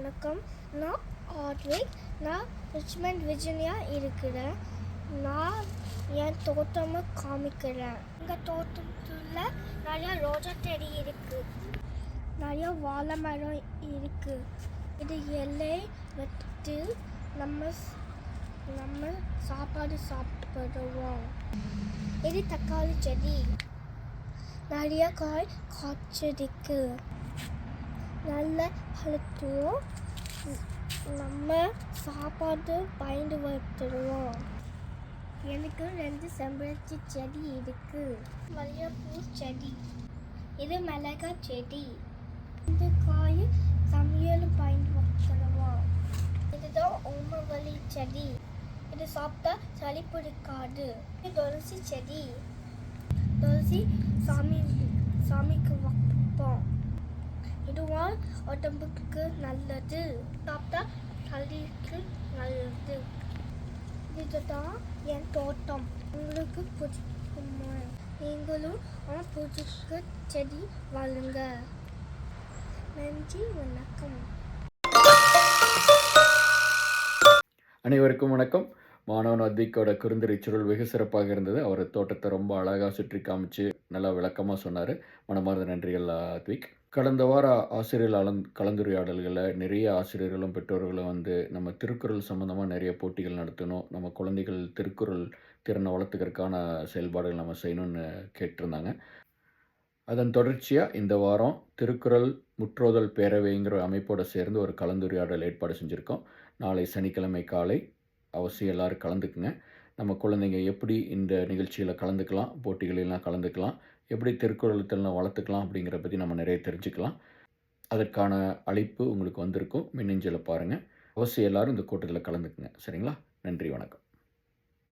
வணக்கம். நான் ஆட்விக் நான் ரிச்மண்ட் விஜனியா இருக்கிறேன். நான் என் தோட்டமும் காமிக்கிறேன். எங்கள் தோட்டத்தில் நிறையா ரோஜா செடி இருக்குது நிறையா வாழை மரம் இருக்குது இது இலை வெட்டு நம்ம நம்ம சாப்பாடு சாப்பிடுவோம். இது தக்காளி செடி. நிறைய காய் காய்ச்சிருக்கு. நல்ல பழுத்துவோம் நம்ம சாப்பாடு பயன்படுத்துவோம் எனக்கு ரெண்டு செம்பருத்தி செடி இருக்கு. மல்லிகைப்பூ செடி. இது மிளகாய் செடி. இந்த காய் சமையல் பயன்படுத்துவோம் இதுதான் ஓமவல்லி செடி. இது சாப்பிட்டா சளி பிடிக்காது. இது துளசி செடி. துளசி சாமி சாமிக்கு வைப்போம். சாப்பிட்டால் உடம்புக்கு நல்லது. சாப்பிட்டா சளிக்கு நல்லது. இதுதான் என் தோட்டம். உங்களுக்கு பிடிக்குமா? நீங்களும் பிடிச்ச செடி வாழுங்க நன்றி வணக்கம். அனைவருக்கும் வணக்கம். மாணவன் அத்விக்கோட குறுந்தறி சுருள் வெகு சிறப்பாக இருந்தது. அவர் தோட்டத்தை ரொம்ப அழகாக சுற்றி காமிச்சு நல்லா விளக்கமாக சொன்னார். மனமார்ந்த நன்றிகள் ஆத்விக் கடந்த வார ஆசிரியர் அலந் கலந்துரையாடல்களில் நிறைய ஆசிரியர்களும் பெற்றோர்களும் வந்து நம்ம திருக்குறள் சம்மந்தமாக நிறைய போட்டிகள் நடத்தணும் நம்ம குழந்தைகள் திருக்குறள் திறனை வளர்த்துக்கிறதுக்கான செயல்பாடுகள் நம்ம செய்யணும்னு கேட்டிருந்தாங்க. அதன் தொடர்ச்சியாக இந்த வாரம் திருக்குறள் முற்றோதல் பேரவைங்கிற அமைப்போடு சேர்ந்து ஒரு கலந்துரையாடல் ஏற்பாடு செஞ்சுருக்கோம். நாளை சனிக்கிழமை காலை அவசியம் எல்லோரும் கலந்துக்குங்க. நம்ம குழந்தைங்க எப்படி இந்த நிகழ்ச்சியில் கலந்துக்கலாம் போட்டிகளெல்லாம் கலந்துக்கலாம் எப்படி திருக்குறளத்தெல்லாம் வளர்த்துக்கலாம் அப்படிங்கிற பற்றி நம்ம நிறைய தெரிஞ்சுக்கலாம். அதற்கான அழைப்பு உங்களுக்கு வந்திருக்கும். மின்னஞ்சலை பாருங்கள் அவசியம் எல்லாரும் இந்த கூட்டத்தில் கலந்துக்குங்க. சரிங்களா? நன்றி வணக்கம்.